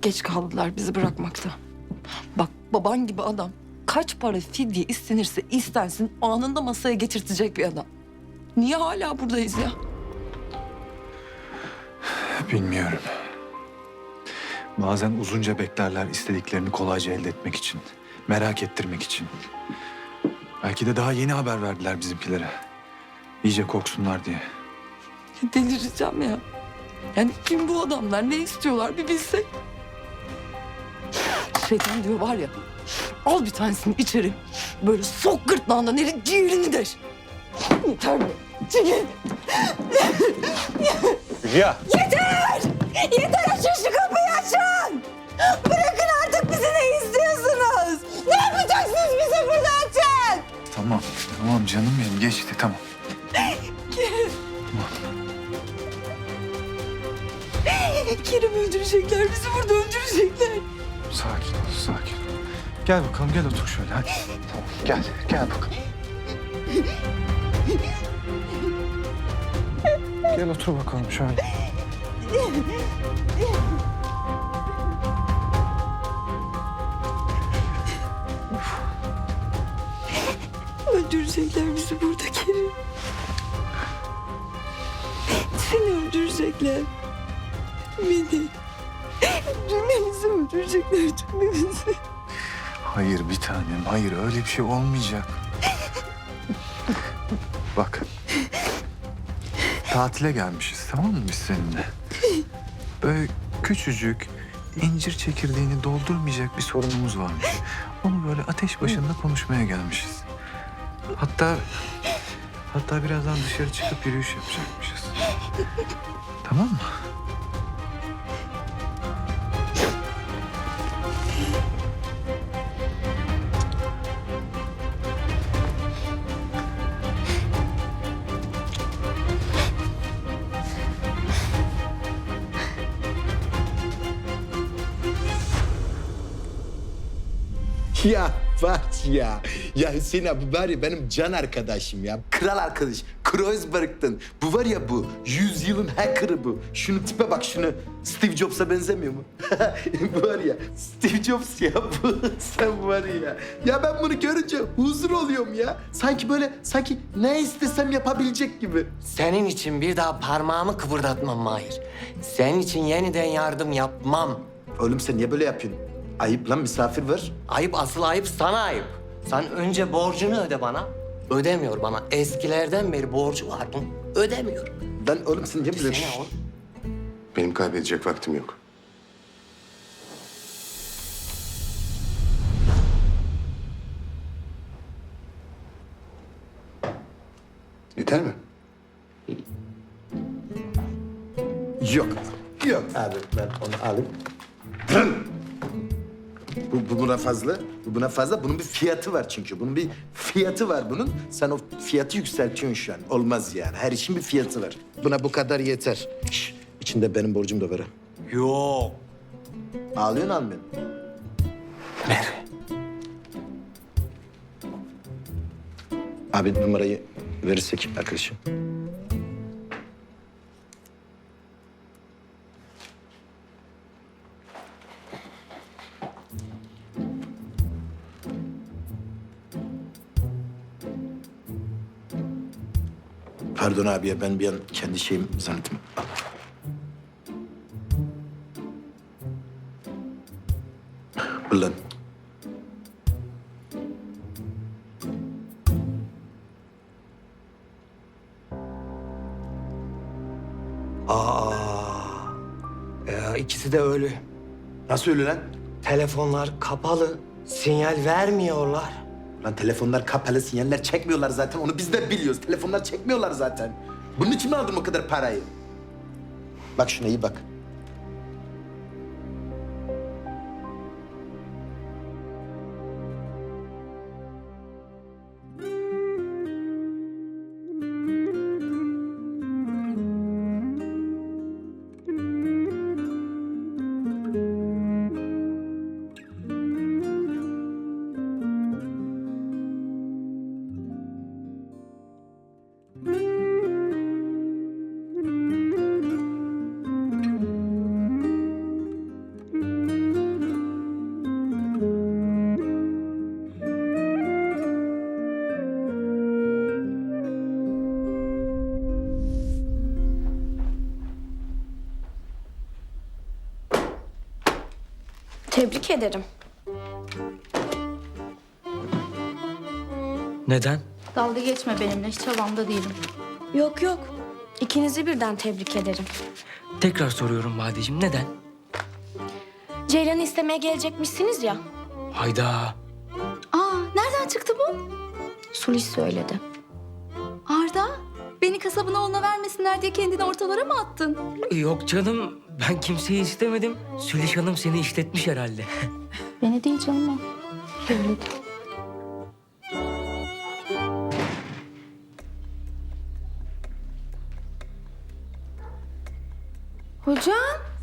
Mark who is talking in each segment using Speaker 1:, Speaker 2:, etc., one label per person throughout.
Speaker 1: Çok geç kaldılar bizi bırakmakta. Bak baban gibi adam kaç para fidye istenirse istensin anında masaya getirtecek bir adam. Niye hala buradayız ya?
Speaker 2: Bilmiyorum. Bazen uzunca beklerler istediklerini kolayca elde etmek için. Merak ettirmek için. Belki de daha yeni haber verdiler bizimkilere. İyice korksunlar diye.
Speaker 1: Delireceğim ya. Yani kim bu adamlar? Ne istiyorlar bir bilsek. Şeytan diyor var ya. Al bir tanesini içeri. Böyle sok gırtlağından eri ciğerini deş. Yeter mi? Çekil.
Speaker 2: Hülya!
Speaker 1: Yeter! Yeter açın şu kapıyı açın! Bırakın artık bizi ne istiyorsunuz? Ne yapacaksınız bize burada açın?
Speaker 2: Tamam, tamam canım benim. Geçti, tamam.
Speaker 1: Kerim öldürecekler bizi burada
Speaker 2: Gel bakalım, gel otur şöyle hadi. Tamam, gel, gel bakalım. Gel otur bakalım şöyle.
Speaker 1: Öldürecekler bizi burada Kerim. Seni öldürecekler. Beni. Cümlemizi öldürecekler cümlemizi.
Speaker 2: Hayır bir tanem, hayır öyle bir şey olmayacak. Bak. Tatile gelmişiz tamam mı biz seninle? Böyle küçücük incir çekirdeğini doldurmayacak bir sorunumuz varmış. Onu böyle ateş başında konuşmaya gelmişiz. Hatta hatta birazdan dışarı çıkıp yürüyüş yapacakmışız. Tamam mı?
Speaker 3: Ya var ya. Ya Hüseyin abi var ya benim can arkadaşım ya. Kral arkadaş. Kreuzberg'den. Bu var ya bu. Yüzyılın hacker'ı bu. Şunu tipe bak şunu. Steve Jobs'a benzemiyor mu? bu var ya. Steve Jobs ya bu. Sen var ya. Ya ben bunu görünce huzur oluyorum ya. Sanki böyle sanki ne istesem yapabilecek gibi.
Speaker 4: Senin için bir daha parmağımı kıpırdatmam Mahir. Senin için yeniden yardım yapmam.
Speaker 3: Oğlum sen niye böyle yapıyorsun? Ayıp lan misafir var.
Speaker 4: Ayıp asıl ayıp sana ayıp. Sen önce borcunu öde bana. Ödemiyor bana. Eskilerden beri borcu var bunun. Ödemiyor.
Speaker 3: Ben oğlum sen niye böyle...
Speaker 4: Sene oğlum.
Speaker 5: Benim kaybedecek vaktim yok. Yeter mi?
Speaker 3: Yok. Yok abi ben onu alayım. Bu, bu buna fazla. Bu buna fazla. Bunun bir fiyatı var çünkü. Bunun bir fiyatı var bunun. Sen o fiyatı yükseltiyorsun şu an. Olmaz yani. Her işin bir fiyatı var. Buna bu kadar yeter. Şş, içinde benim borcum da var ha.
Speaker 4: Yok.
Speaker 3: Ağlıyorsun almıyorsun.
Speaker 4: Ver.
Speaker 3: Abi numarayı verirsek arkadaşım. Pardon abiye ben bir an kendi şeyim zannettim. Ulan.
Speaker 4: Aa. Ya ikisi de ölü.
Speaker 3: Nasıl öyle lan?
Speaker 4: Telefonlar kapalı. Sinyal vermiyorlar.
Speaker 3: Lan telefonlar kapalı, sinyaller çekmiyorlar zaten. Onu biz de biliyoruz. Telefonlar çekmiyorlar zaten. Bunun için mi aldın o kadar parayı? Bak şuna iyi bak.
Speaker 6: Tebrik ederim.
Speaker 7: Neden?
Speaker 8: Dalga geçme benimle. Hiç havamda değilim.
Speaker 6: Yok yok. İkinizi birden tebrik ederim.
Speaker 7: Tekrar soruyorum Badeciğim neden?
Speaker 6: Ceylan'ı istemeye gelecekmişsiniz ya.
Speaker 7: Hayda.
Speaker 8: Aa, nereden çıktı bu?
Speaker 6: Sulis söyledi.
Speaker 8: Arda, beni kasabın oğluna vermesinler diye kendini ortalara mı attın?
Speaker 7: Yok canım ben kimseyi istemedim. Süliş Hanım seni işletmiş herhalde.
Speaker 8: Beni değil canım o.
Speaker 6: Hocam,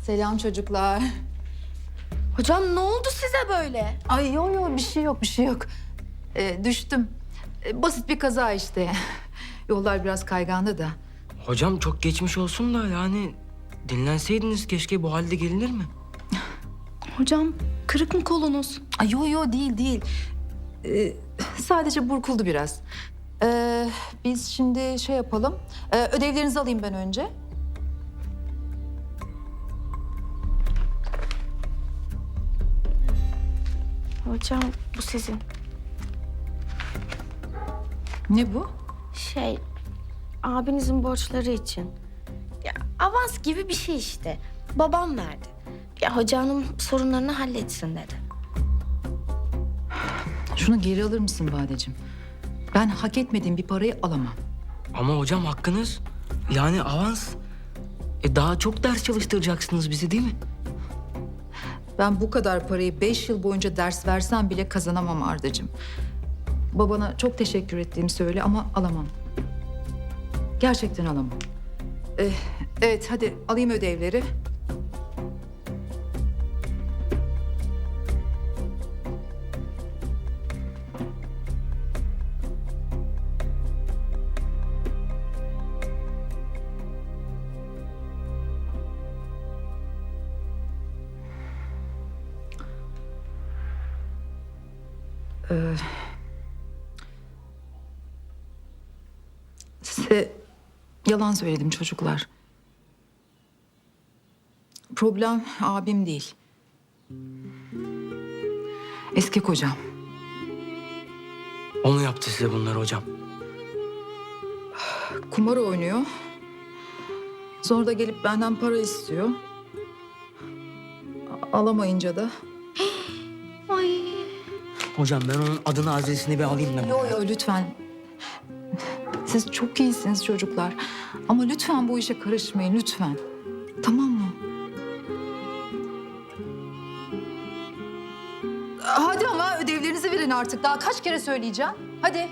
Speaker 9: Selam çocuklar.
Speaker 6: hocam ne oldu size böyle?
Speaker 9: Ay yok yok bir şey yok bir şey yok. Ee, düştüm. Ee, basit bir kaza işte. Yollar biraz kaygandı da.
Speaker 7: Hocam çok geçmiş olsun da yani dinlenseydiniz keşke bu halde gelinir mi?
Speaker 8: Hocam, kırık mı kolunuz?
Speaker 9: Ay yok yok değil değil. Ee, sadece burkuldu biraz. Ee, biz şimdi şey yapalım. Ee, ödevlerinizi alayım ben önce.
Speaker 6: Hocam, bu sizin.
Speaker 9: Ne bu?
Speaker 6: Şey, abinizin borçları için. Avans gibi bir şey işte. Babam verdi. Ya hoca hanım sorunlarını halletsin dedi.
Speaker 9: Şunu geri alır mısın Badeciğim? Ben hak etmediğim bir parayı alamam.
Speaker 7: Ama hocam hakkınız. Yani avans. E daha çok ders çalıştıracaksınız bizi değil mi?
Speaker 9: Ben bu kadar parayı beş yıl boyunca ders versem bile kazanamam Ardacığım. Babana çok teşekkür ettiğimi söyle ama alamam. Gerçekten alamam. Eh, evet hadi alayım ödevleri. Size yalan söyledim çocuklar. Problem abim değil. Eski kocam.
Speaker 7: O mu yaptı size bunları hocam?
Speaker 9: Kumar oynuyor. Sonra da gelip benden para istiyor. Alamayınca da.
Speaker 6: Ay.
Speaker 7: Hocam ben onun adını adresini bir alayım da.
Speaker 9: Yo yo lütfen. Siz çok iyisiniz çocuklar. Ama lütfen bu işe karışmayın lütfen. Tamam mı? Hadi ama ödevlerinizi verin artık. Daha kaç kere söyleyeceğim? Hadi.